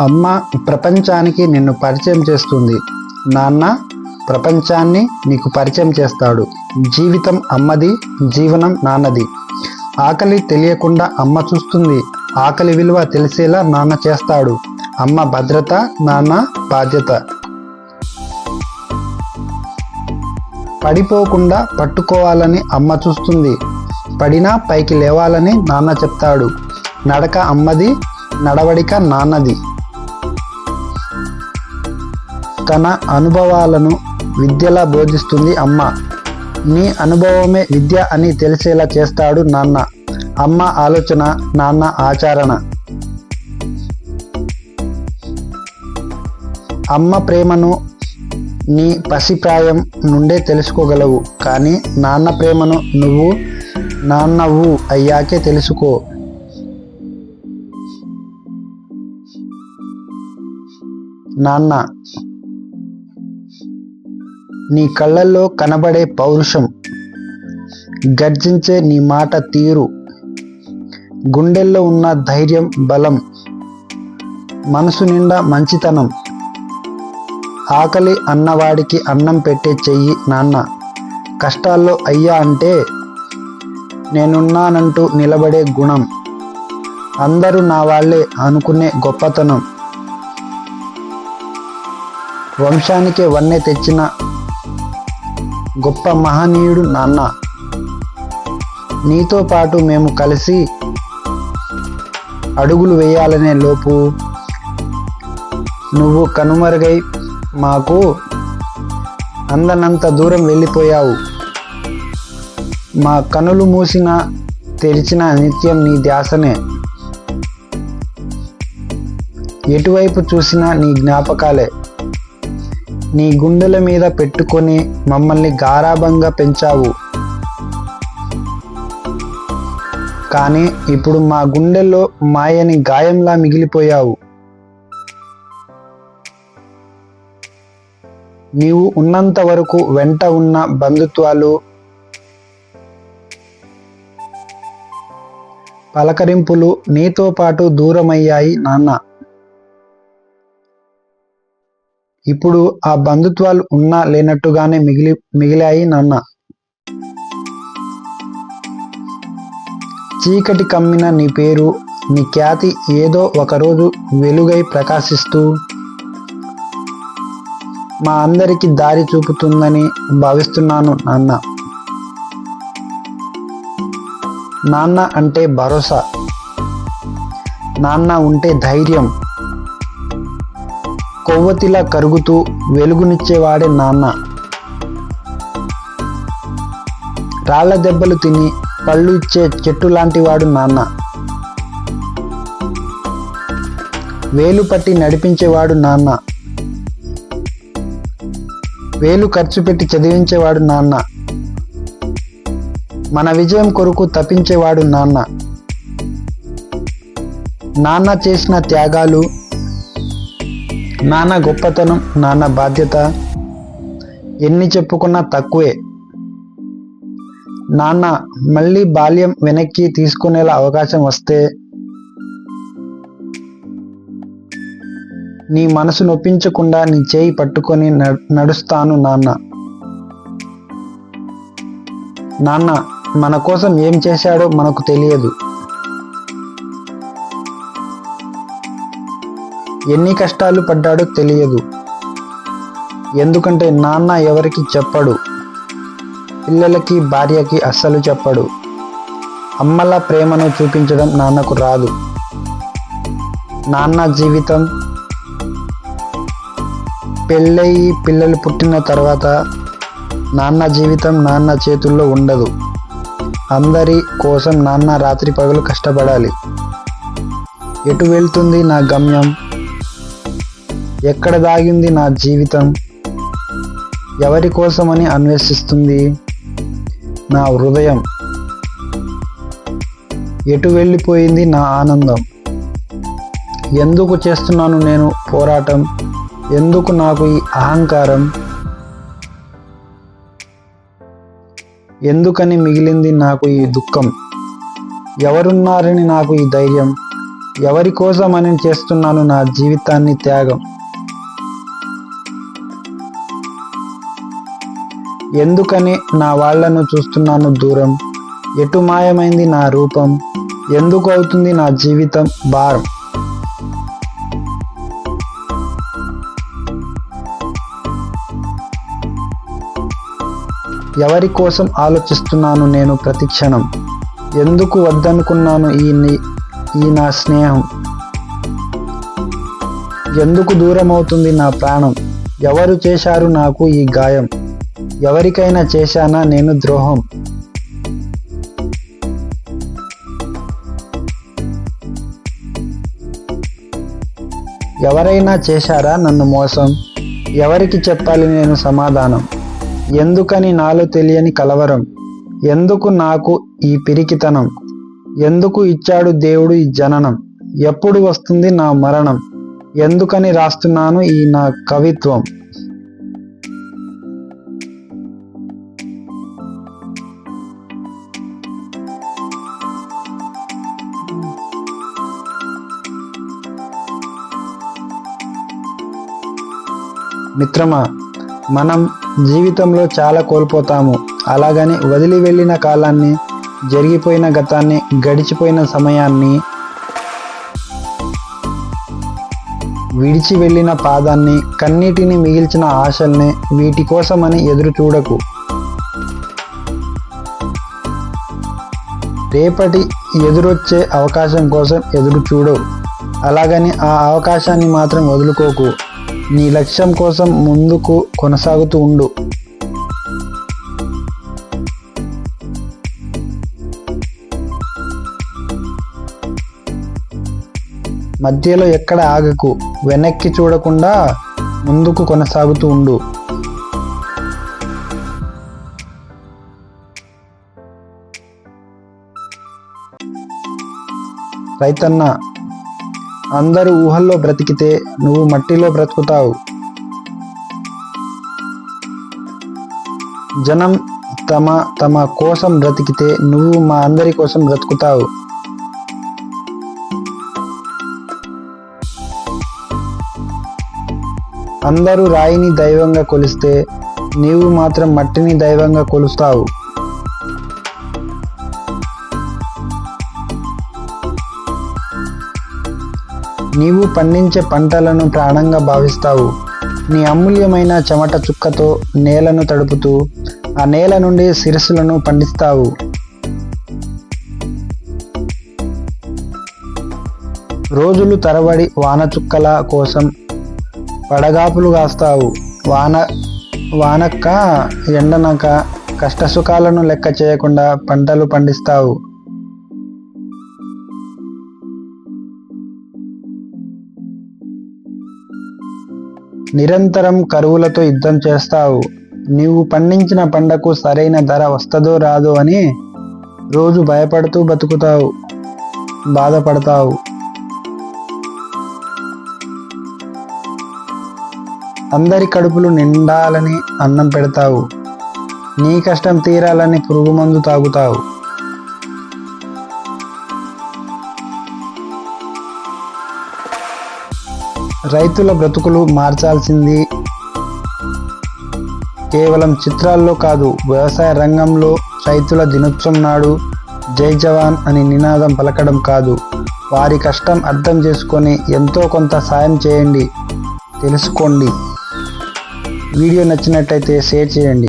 అమ్మ ప్రపంచానికి నిన్ను పరిచయం చేస్తుంది. నాన్న ప్రపంచాన్ని నీకు పరిచయం చేస్తాడు. జీవితం అమ్మది జీవనం నాన్నది. ఆకలి తెలియకుండా అమ్మ చూస్తుంది. ఆకలి విలువ తెలిసేలా నాన్న చేస్తాడు. అమ్మ భద్రత నాన్న బాధ్యత. పడిపోకుండా పట్టుకోవాలని అమ్మ చూస్తుంది. పడినా పైకి లేవాలని నాన్న చెప్తాడు. నడక అమ్మది నడవడిక నాన్నది. తన అనుభవాలను విద్యలా బోధిస్తుంది అమ్మ. నీ అనుభవమే విద్య అని తెలిసేలా చేస్తాడు నాన్న. అమ్మ ఆలోచన నాన్న ఆచరణ. అమ్మ ప్రేమను నీ పసిప్రాయం నుండే తెలుసుకోగలవు కానీ నాన్న ప్రేమను నువ్వు నాన్నవు అయ్యాకే తెలుసుకో. నాన్న నీ కళ్ళల్లో కనబడే పౌరుషం గర్జించే నీ మాట తీరు. గుండెల్లో ఉన్న ధైర్యం బలం. మనసు నిండా మంచితనం. ఆకలి అన్నవాడికి అన్నం పెట్టే చెయ్యి నాన్న. కష్టాల్లో అయ్యా అంటే నేనున్నానంటూ నిలబడే గుణం. అందరూ నా వాళ్ళే అనుకునే గొప్పతనం. వంశానికే వన్నె తెచ్చిన గొప్ప మహనీయుడు నాన్న. నీతో పాటు మేము కలిసి అడుగులు వేయాలనే లోపు నువ్వు కనుమరుగై మాకు అందనంత దూరం వెళ్ళిపోయావు. మా కనులు మూసిన తెరిచిన నిత్యం నీ ధ్యాసనే. ఎటువైపు చూసినా నీ జ్ఞాపకాలే. నీ గుండెల మీద పెట్టుకొని మమ్మల్ని గారాభంగా పెంచావు. కానీ ఇప్పుడు మా గుండెల్లో మాయని గాయంలా మిగిలిపోయావు. నీవు ఉన్నంత వరకు వెంట ఉన్న బంధుత్వాలు పలకరింపులు నీతో పాటు దూరమయ్యాయి నాన్న. ఇప్పుడు ఆ బంధుత్వాలు ఉన్నా లేనట్టుగానే మిగిలి మిగిలాయి నాన్న. చీకటి కమ్మిన నీ పేరు నీ ఖ్యాతి ఏదో ఒకరోజు వెలుగై ప్రకాశిస్తూ మా అందరికి దారి చూపుతుందని భావిస్తున్నాను నాన్న. నాన్న అంటే భరోసా. నాన్న ఉంటే ధైర్యం. కొవ్వొత్తిలా కరుగుతూ వెలుగునిచ్చేవాడే నాన్న. రాళ్ళ దెబ్బలు తిని పళ్ళు ఇచ్చే చెట్టు లాంటి వాడు నాన్న. వేలు పట్టి నడిపించేవాడు నాన్న. వేలు ఖర్చు పెట్టి చదివించేవాడు నాన్న. మన విజయం కొరకు తప్పించేవాడు నాన్న. నాన్న చేసిన త్యాగాలు నాన్న గొప్పతనం నాన్న బాధ్యత. ఎన్ని చెప్పుకున్నా తక్కువే. నాన్న మళ్ళీ బాల్యం వెనక్కి తీసుకునేలా అవకాశం వస్తే? నీ మనసు నొప్పించకుండా నీ చేయి పట్టుకొని నడుస్తాను నాన్న. నాన్న మన కోసం ఏం చేశాడో మనకు తెలియదు. ఎన్ని కష్టాలు పడ్డాడో తెలియదు. ఎందుకంటే నాన్న ఎవరికి చెప్పడు. పిల్లలకి భార్యకి అస్సలు చెప్పడు. అమ్మల ప్రేమను చూపించడం నాన్నకు రాదు. నాన్న జీవితం పెళ్ళయి పిల్లలు పుట్టిన తర్వాత నాన్న జీవితం నాన్న చేతుల్లో ఉండదు. అందరి కోసం నాన్న రాత్రి పగలు కష్టపడాలి. ఎటు వెళ్తుంది నా గమ్యం? ఎక్కడ దాగింది నా జీవితం? ఎవరి కోసమని అన్వేషిస్తుంది? నా హృదయం. ఎటు వెళ్ళిపోయింది నా ఆనందం? ఎందుకు చేస్తున్నాను నేను పోరాటం? ఎందుకు నాకు ఈ అహంకారం? ఎందుకని మిగిలింది నాకు ఈ దుఃఖం? ఎవరున్నారని నాకు ఈ ధైర్యం? ఎవరి కోసమని చేస్తున్నాను నా జీవితాన్ని త్యాగం? ఎందుకని నా వాళ్ళను చూస్తున్నాను దూరం? ఎటు మాయమైంది నా రూపం? ఎందుకు అవుతుంది నా జీవితం? భారం. ఎవరి కోసం ఆలోచిస్తున్నాను నేను ప్రతి క్షణం? ఎందుకు వద్దనుకున్నాను ఈ ఈ నా స్నేహం? ఎందుకు దూరం అవుతుంది నా ప్రాణం? ఎవరు చేశారు నాకు ఈ గాయం? ఎవరికైనా చేశానా? నేను ద్రోహం. ఎవరైనా చేశారా నన్ను మోసం? ఎవరికి చెప్పాలి నేను సమాధానం? ఎందుకని నాలో తెలియని కలవరం? ఎందుకు నాకు ఈ పిరికితనం? ఎందుకు ఇచ్చాడు దేవుడు ఈ జననం? ఎప్పుడు వస్తుంది నా మరణం? ఎందుకని రాస్తున్నాను ఈ నా కవిత్వం? మిత్రమా మనం జీవితంలో చాలా కోల్పోతాము. అలాగని వదిలి వెళ్ళిన కాలాన్ని జరిగిపోయిన గతాన్ని గడిచిపోయిన సమయాన్ని విడిచి వెళ్ళిన పాదాన్ని కన్నీటిని మిగిల్చిన ఆశల్ని వీటి కోసమని ఎదురు చూడకు. రేపటి ఎదురొచ్చే అవకాశం కోసం ఎదురు చూడు. అలాగని ఆ అవకాశాన్ని మాత్రం వదులుకోకు. నీ లక్ష్యం కోసం ముందుకు కొనసాగుతూ ఉండు. మధ్యలో ఎక్కడ ఆగకు వెనక్కి చూడకుండా ముందుకు కొనసాగుతూ ఉండు. రైతన్న అందరూ ఊహల్లో బ్రతికితే నువ్వు మట్టిలో బ్రతుకుతావు. జనం తమ తమ కోసం బ్రతికితే నువ్వు మా అందరి కోసం బ్రతుకుతావు. అందరూ రాయిని దైవంగా కొలిస్తే నీవు మాత్రం మట్టిని దైవంగా కొలుస్తావు. నీవు పండించే పంటలను ప్రాణంగా భావిస్తావు. నీ అమూల్యమైన చెమట చుక్కతో నేలను తడుపుతూ ఆ నేల నుండి సిరసులను పండిస్తావు. రోజులు తరబడి వానచుక్కల కోసం పడగాపులు కాస్తావు. వాన వానక్క ఎండనక కష్టసుఖాలను లెక్క చేయకుండా పంటలు పండిస్తావు. నిరంతరం కరువులతో యుద్ధం చేస్తావు. నీవు పండించిన పంటకు సరైన ధర వస్తుందో రాదో అని రోజు భయపడుతూ బతుకుతావు బాధపడతావు. అందరి కడుపులు నిండాలని అన్నం పెడతావు. నీ కష్టం తీరాలని పురుగు మందు తాగుతావు. రైతుల బ్రతుకులు మార్చాల్సింది. కేవలం చిత్రాల్లో కాదు వ్యవసాయ రంగంలో రైతుల దినోత్సవం నాడు జై జవాన్ అని నినాదం పలకడం కాదు. వారి కష్టం అర్థం చేసుకొని ఎంతో కొంత సాయం చేయండి. తెలుసుకోండి. వీడియో నచ్చినట్టయితే షేర్ చేయండి.